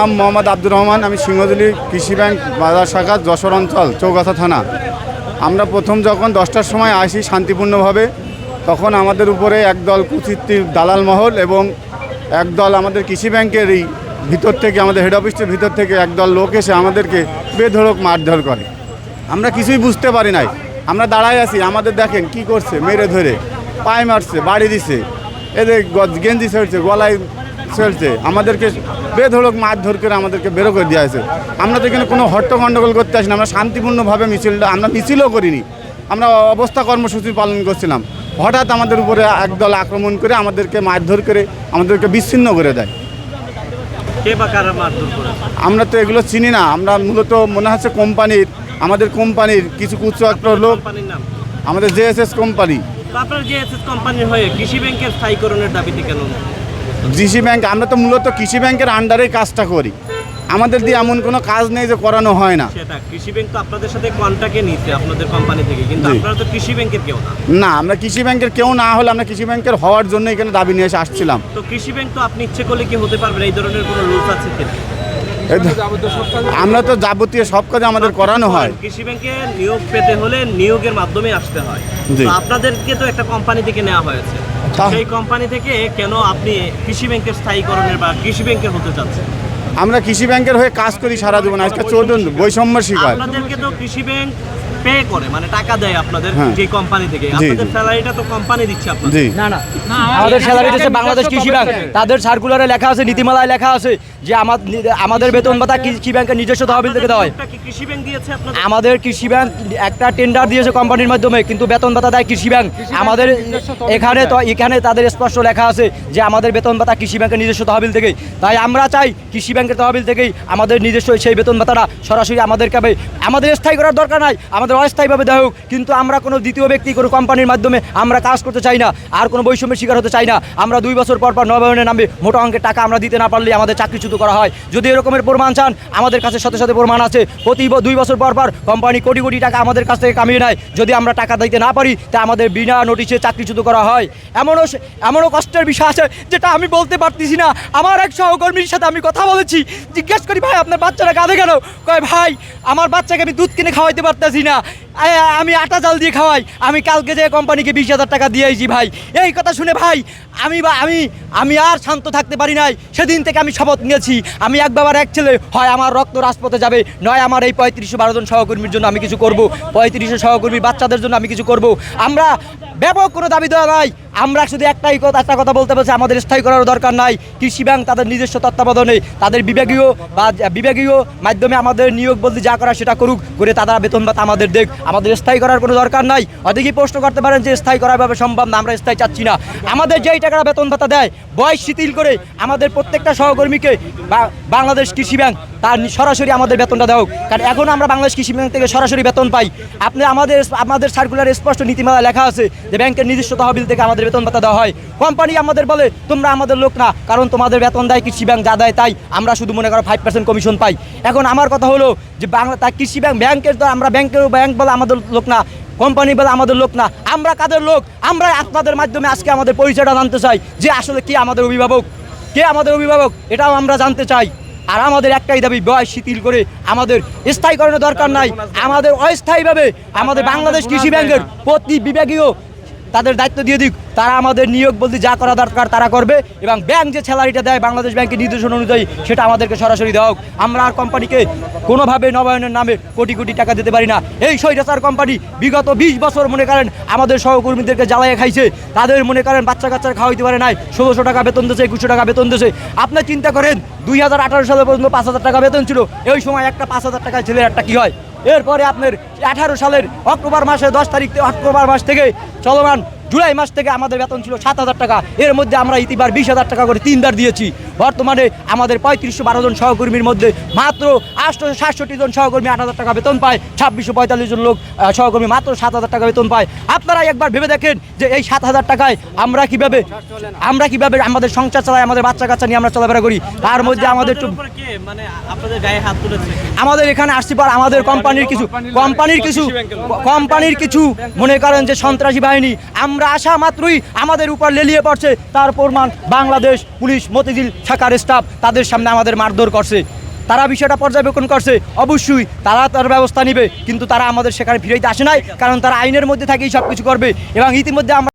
নাম মোহাম্মদ আব্দুর রহমান, আমি সিংহদুলি কৃষি ব্যাংক, বাজার শাখা, যশোর অঞ্চল, চৌগাছা থানা। আমরা প্রথম যখন দশটার সময় আসি শান্তিপূর্ণভাবে, তখন আমাদের উপরে একদল কুচিত্রির দালাল মহল এবং একদল আমাদের কৃষি ব্যাংকের এই ভিতর থেকে, আমাদের হেড অফিসের ভিতর থেকে একদল লোক এসে আমাদেরকে বেধড়ক মারধর করে। আমরা কিছুই বুঝতে পারি নাই। আমরা দাঁড়ায় আছি, আমাদের দেখেন কি করছে, মেরে ধরে, পায়ে মারছে, বাড়ি দিছে। এদের গেঞ্জি ছেড়ছে, গলায় ছেড়ছে আমাদেরকে বেধড়ক মারধর করে আমাদেরকে বেরো করে দেওয়া হয়েছে। আমরা তো এখানে কোনো হট্ট গণ্ডগোল করতে আসি না আমরা শান্তিপূর্ণভাবে মিছিলটা আমরা মিছিলও করিনি আমরা অবস্থা কর্মসূচি পালন করছিলাম। হঠাৎ আমাদের উপরে একদল আক্রমণ করে আমাদেরকে মারধর করে আমাদেরকে বিচ্ছিন্ন করে দেয়। আমরা তো এগুলো চিনি না আমরা মূলত মনে হচ্ছে কোম্পানির আমাদের কোম্পানির কিছু কুচক্র লোক আমাদের জেএসএস কোম্পানি। আপনার যে এসএস কোম্পানির হয়ে কৃষি ব্যাংকের স্থায়ীকরণের দাবিতে কেন কৃষি ব্যাংক আমরা তো মূলত কৃষি ব্যাংকের আন্ডারে কাজটা করি। আমাদের দিয়ে এমন কোনো কাজ নেই যে করানো হয় না। সেটা কৃষি ব্যাংক তো আপনাদের সাথে কন্ট্যাক্টে নিচ্ছে আপনাদের কোম্পানি থেকে কিন্তু জি। আপনারা তো কৃষি ব্যাংকের কেউ না। না আমরা কৃষি ব্যাংকের কেউ না হলে আমরা কৃষি ব্যাংকের হওয়ার জন্য এখানে দাবি নিয়ে এসে আসছিলাম। তো কৃষি ব্যাংক তো আপনি ইচ্ছে করলে কি হতে পারবেন এই ধরনের কোনো রুলস আছে কিনা? আমরা তো যাবতীয় সব কাজে আমাদের করানো হয়। কৃষি ব্যাংকে নিয়োগ পেতে হলে নিয়োগের মাধ্যমে আসতে হয়। আপনাদেরকে তো একটা কোম্পানি থেকে নেওয়া হয়েছে। সেই কোম্পানি থেকে কেন আপনি কৃষি ব্যাংকের স্থায়ীকরণের বা কৃষি ব্যাংকে হতে চাচ্ছেন? আমরা কৃষি ব্যাংকের হয়ে কাজ করি সারা জীবন আজকে চোদ্দ বৈষম্য শিকার। আপনাদেরকে তো কৃষি ব্যাংক পে করে মানে টাকা দেয় আপনাদের হ্যাঁ। যে কোম্পানি থেকে। আপনাদের স্যালারিটা তো কোম্পানি দিচ্ছে আপনাদের। না না। আমাদের স্যালারি দিচ্ছে বাংলাদেশ কৃষি ব্যাংক তাদের সার্কুলারে লেখা আছে নীতিমালায় লেখা আছে যে আমাদের বেতন ভাতা কৃষি ব্যাংকের নিজস্ব তহবিল থেকে দেওয়া হয়। কৃষি ব্যাংক দিয়েছে আমাদের কৃষি ব্যাংক একটা টেন্ডার দিয়েছে কোম্পানির মাধ্যমে কিন্তু বেতন ভাতা দেয় কৃষি ব্যাংক আমাদের এখানে তো এখানে তাদের স্পষ্ট লেখা আছে যে আমাদের বেতন ভাতা কৃষি ব্যাংকের নিজস্ব তহবিল থেকেই। তাই আমরা চাই কৃষি ব্যাংকের তহবিল থেকেই আমাদের নিজস্ব সেই বেতন ভাতাটা সরাসরি আমাদেরকে হবে- আমাদের স্থায়ী করার দরকার নাই। আমাদের অস্থায়ীভাবে দেওয়া হোক, কিন্তু আমরা কোনো দ্বিতীয় ব্যক্তি, কোনো কোম্পানির মাধ্যমে আমরা কাজ করতে চাই না, আর কোনো বৈষম্যের শিকার হতে চাই না। আমরা দুই বছর পর পর নবায়নের নামে মোটা অঙ্কের টাকা আমরা দিতে না পারলে আমাদের চাকরিচ্যুত করা হয়। যদি এরকমের প্রমাণ চান, আমাদের কাছে সাথে সাথে প্রমাণ আছে। প্রতি দুই বছর পর পর কোম্পানি কোটি কোটি টাকা আমাদের কাছ থেকে কামিয়ে নেয়। যদি আমরা টাকা দিতে না পারি, তা আমাদের বিনা নোটিশে চাকরিচ্যুত করা হয়। এমনও এমনও কষ্টের বিষয় আছে, যেটা আমি বলতে পারতেছি না। আমার এক সহকর্মীর সাথে আমি কথা বলেছি। জিজ্ঞেস করি, ভাই, আপনার বাচ্চারা কাঁদে কেন? কয়, ভাই, আমার বাচ্চাকে আমি দুধ কিনে খাওয়াইতে পারতেছি না। আ- আমি আটা জাল দিয়ে খাওয়াই, আমি কালকে যে কোম্পানিকে বিশ হাজার টাকা দিয়ে আইছি ভাই, এই কথা শুনে ভাই, আমি বা, আমি আমি আর শান্ত থাকতে পারি নাই, সেদিন থেকে আমি শপথ নিয়েছি, আমি এক বাবার এক ছেলে, হয় আমার রক্ত রাজপথে যাবে, নয় আমার এই পঁয়ত্রিশশো বারো জন সহকর্মীর জন্য আমি কিছু করব, পঁয়ত্রিশশো সহকর্মী বাচ্চাদের জন্য আমি কিছু করব, আমরা ব্যাপক কোনো দাবি দেওয়া নাই। আমরা শুধু একটাই কথা একটা কথা বলতে পারছি, আমাদের স্থায়ী করার দরকার নাই। কৃষি ব্যাংক তাদের নিজস্ব তত্ত্বাবধানে, তাদের বিভাগীয় বা বিভাগীয় মাধ্যমে আমাদের নিয়োগ বলতে যা করা সেটা করুক, করে তারা বেতন ভাতা আমাদের দেখ। আমাদের স্থায়ী করার কোনো দরকার নাই। অনেকেই প্রশ্ন করতে পারেন যে স্থায়ী করা ভাবে সম্ভব না, আমরা স্থায়ী চাচ্ছি না। আমাদের যেই টাকাটা বেতন ভাতা দেয়, বয়স শিথিল করে আমাদের প্রত্যেকটা সহকর্মীকে বাংলাদেশ কৃষি ব্যাংক তার সরাসরি আমাদের বেতনটা দেওয়া হোক। কারণ এখন আমরা বাংলাদেশ কৃষি ব্যাংক থেকে সরাসরি বেতন পাই। আপনি আমাদের আমাদের সার্কুলার স্পষ্ট নীতিমালা লেখা আছে যে ব্যাংকের নিজস্ব তহবিল থেকে আমাদের বেতন ভাতা দেওয়া হয়। কোম্পানি আমাদের বলে, তোমরা আমাদের লোক না, কারণ তোমাদের বেতন দেয় কৃষি ব্যাংক যা দেয় তাই আমরা শুধু মনে করো ফাইভ পার্সেন্ট কমিশন পাই। এখন আমার কথা হলো যে বাংলা তার কৃষি ব্যাংক ব্যাংকের তো আমরা ব্যাংকের ব্যাংক বলে আমাদের লোক না কোম্পানি বলে আমাদের লোক না, আমরা কাদের লোক? আমরা আপনাদের মাধ্যমে আজকে আমাদের পরিচয়টা জানতে চাই যে আসলে কে আমাদের অভিভাবক? কে আমাদের অভিভাবক? এটাও আমরা জানতে চাই। আর আমাদের একটাই দাবি বয়স শিথিল করে আমাদের স্থায়ীকরণের দরকার নাই। আমাদের অস্থায়ীভাবে আমাদের বাংলাদেশ কৃষি ব্যাংকের প্রতি বিভাগীয় তাদের দায়িত্ব দিয়ে দিক। তারা আমাদের নিয়োগ বলতে যা করা দরকার তারা করবে এবং ব্যাংক যে স্যালারিটা দেয় বাংলাদেশ ব্যাংকের নির্দেশনা অনুযায়ী সেটা আমাদেরকে সরাসরি দেওয়া হোক। আমরা আর কোম্পানিকে কোনোভাবে নবায়নের নামে কোটি কোটি টাকা দিতে পারি না। এই সৈরাচার কোম্পানি বিগত বিশ বছর মনে করেন আমাদের সহকর্মীদেরকে জ্বালাইয়ে খাইছে। তাদের মনে করেন বাচ্চা কাচ্চার খাওয়াইতে পারে নাই। ষোলোশো টাকা বেতন দিয়েছে, একুশশো টাকা বেতন দিয়েছে। আপনার চিন্তা করেন, দুই হাজার আঠারো সালে পর্যন্ত পাঁচ হাজার টাকা বেতন ছিল। এই সময় একটা পাঁচ টাকায় ছেলের একটা কি হয়? এরপরে আপনার আঠারো সালের অক্টোবর মাসে দশ তারিখ অক্টোবর মাস থেকে চলমান জুলাই মাস থেকে আমাদের বেতন ছিল সাত হাজার টাকা। এর মধ্যে আমরা ইতিবার বিশ হাজার টাকা করে তিনবার দিয়েছি। বর্তমানে আমাদের পঁয়ত্রিশশো বারো জন সহকর্মীর মধ্যে মাত্র আটশো সাতষট্টি জন সহকর্মী আট হাজার টাকা বেতন পায়। ছাব্বিশশো পঁয়তাল্লিশ জন লোক সহকর্মী মাত্র সাত হাজার টাকা বেতন পায়। আপনারা একবার ভেবে দেখেন যে এই সাত হাজার টাকায় আমরা কীভাবে আমরা কীভাবে আমাদের সংসার চালাই আমাদের বাচ্চা কাচ্চা নিয়ে আমরা চলাফেরা করি। তার মধ্যে আমাদের উপরে কে? মানে আপনাদের গায়ে হাত তুলেছে আমাদের এখানে আসছি পর আমাদের কোম্পানির কিছু কোম্পানির কিছু কোম্পানির কিছু। মনে করেন যে সন্ত্রাসী বাহিনী আমরা আমরা আসা মাত্রই আমাদের উপর লেলিয়ে পড়ছে। তার প্রমাণ বাংলাদেশ পুলিশ, মতিঝিল শাখার স্টাফ তাদের সামনে আমাদের মারধর করছে। তারা বিষয়টা পর্যবেক্ষণ করছে। অবশ্যই তারা তার ব্যবস্থা নেবে, কিন্তু তারা আমাদের সেখানে ফিরাইতে আসে নাই, কারণ তারা আইনের মধ্যে থাকেই সব কিছু করবে এবং ইতিমধ্যে আমরা